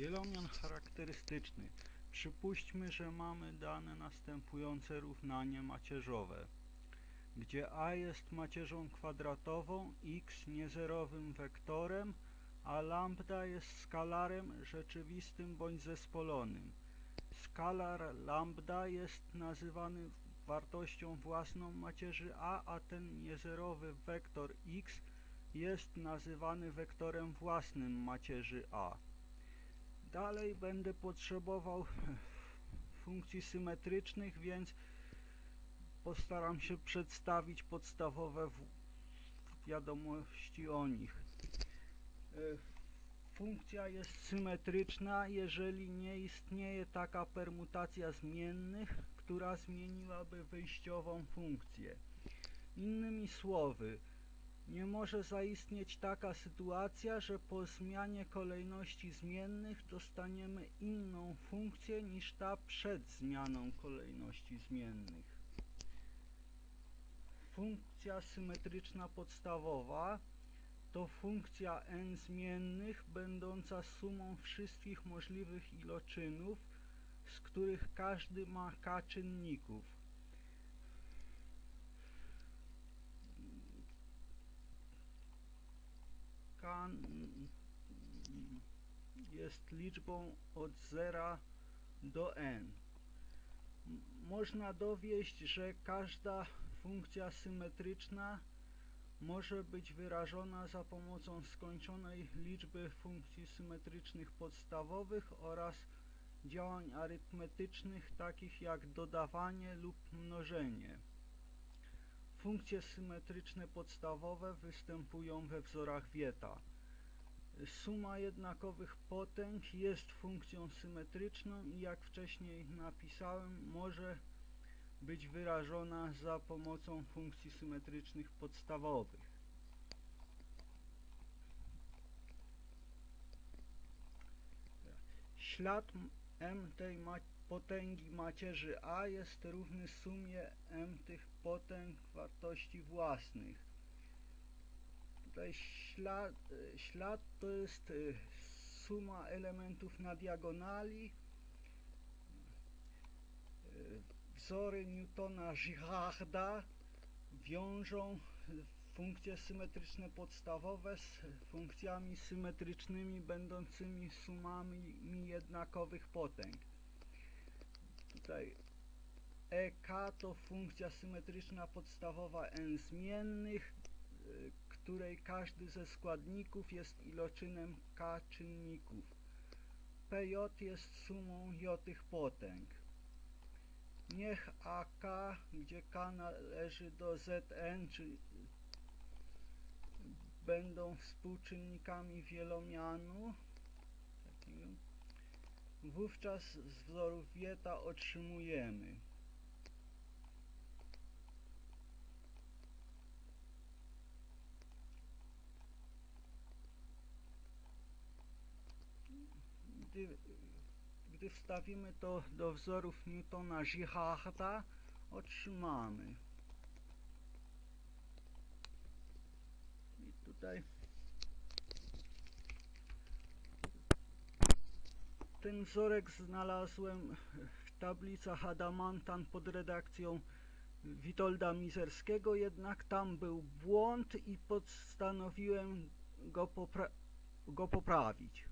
Wielomian charakterystyczny. Przypuśćmy, że mamy dane następujące równanie macierzowe, gdzie a jest macierzą kwadratową, x niezerowym wektorem, a lambda jest skalarem rzeczywistym bądź zespolonym. Skalar lambda jest nazywany wartością własną macierzy a, a ten niezerowy wektor x jest nazywany wektorem własnym macierzy a. Dalej będę potrzebował funkcji symetrycznych, więc postaram się przedstawić podstawowe wiadomości o nich. E, Funkcja jest symetryczna, jeżeli nie istnieje taka permutacja zmiennych, która zmieniłaby wyjściową funkcję. Innymi słowy, nie może zaistnieć taka sytuacja, że po zmianie kolejności zmiennych dostaniemy inną funkcję niż ta przed zmianą kolejności zmiennych. Funkcja symetryczna podstawowa to funkcja n zmiennych będąca sumą wszystkich możliwych iloczynów, z których każdy ma k czynników. Jest liczbą od 0 do n. Można dowieść, że każda funkcja symetryczna może być wyrażona za pomocą skończonej liczby funkcji symetrycznych podstawowych oraz działań arytmetycznych takich jak dodawanie lub mnożenie. Funkcje symetryczne podstawowe występują we wzorach Wieta. Suma jednakowych potęg jest funkcją symetryczną i jak wcześniej napisałem może być wyrażona za pomocą funkcji symetrycznych podstawowych. Ślad m- tej potęgi macierzy a jest równy sumie m tych potęg wartości własnych. Tutaj ślad, e, ślad to jest e, suma elementów na diagonali. E, Wzory Newtona Girarda wiążą funkcje symetryczne podstawowe z funkcjami symetrycznymi będącymi sumami jednakowych potęg. Tutaj EK to funkcja symetryczna podstawowa n zmiennych, której każdy ze składników jest iloczynem k czynników. PJ jest sumą j tych potęg. Niech AK, gdzie k należy do Zn, czy będą współczynnikami wielomianu, wówczas z wzorów Wieta otrzymujemy gdy, gdy wstawimy to do wzorów Newtona Girarda otrzymamy i tutaj ten wzorek znalazłem w tablicach Adamantan pod redakcją Witolda Mizerskiego, jednak tam był błąd i postanowiłem go, popra go poprawić.